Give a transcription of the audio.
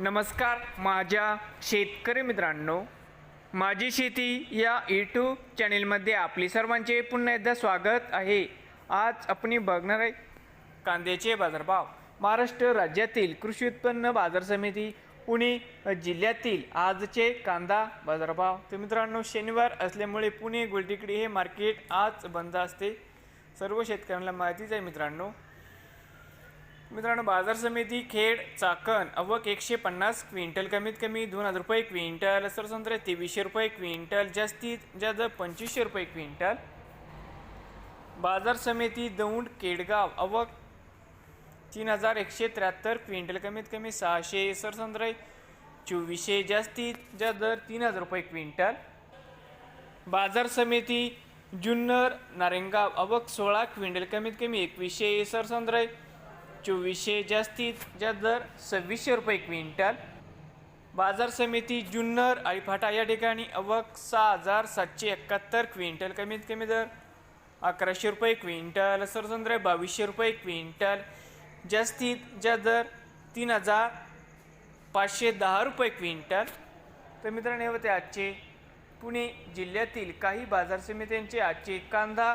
नमस्कार माझ्या शेतकरी मित्रांनो. माझी शेती या यूट्यूब चॅनेलमध्ये आपली सर्वांचे पुन्हा एकदा स्वागत आहे. आज आपण बघणार आहे कांद्याचे बाजारभाव. महाराष्ट्र राज्यातील कृषी उत्पन्न बाजार समिती पुणे जिल्ह्यातील आजचे कांदा बाजारभाव. तर मित्रांनो शनिवार असल्यामुळे पुणे गोल्टीकडे हे मार्केट आज बंद असते. सर्व शेतकऱ्यांना माहितीच आहे मित्रांनो. मित्रांनो बाजार समिती खेड चाकण अवक एकशे पन्नास क्विंटल कमीत कमी दोन हजार रुपये क्विंटल सर सरसंत्रे तेवीसशे रुपये क्विंटल जास्तीत जास्त पंचवीसशे रुपये क्विंटल. बाजार समिती दौंड केडगाव अवक तीन हजार एकशे त्र्याहत्तर क्विंटल कमीत कमी सहाशे सरसंत्रे चोवीसशे जास्तीत जास्त दर तीन हजार रुपये क्विंटल. बाजार समिती जुन्नर नारेंगाव अवक सोळा क्विंटल कमीत कमी एकवीसशे सरसंत्रे चोवीसशे जास्तीत जास्त दर सव्वीसशे रुपये क्विंटल. बाजार समिती जुन्नर आळीफाटा या ठिकाणी अवक सहा हजार सातशे एकाहत्तर क्विंटल कमीत कमी दर. अकराशे रुपये क्विंटल. सरसंत्रे बावीसशे रुपये क्विंटल. जास्तीत जास्त दर तीन हजार पाचशे दहा रुपये क्विंटल. तर मित्रांनो होते आजचे पुणे जिल्ह्यातील काही बाजार समित्यांचे आजचे कांदा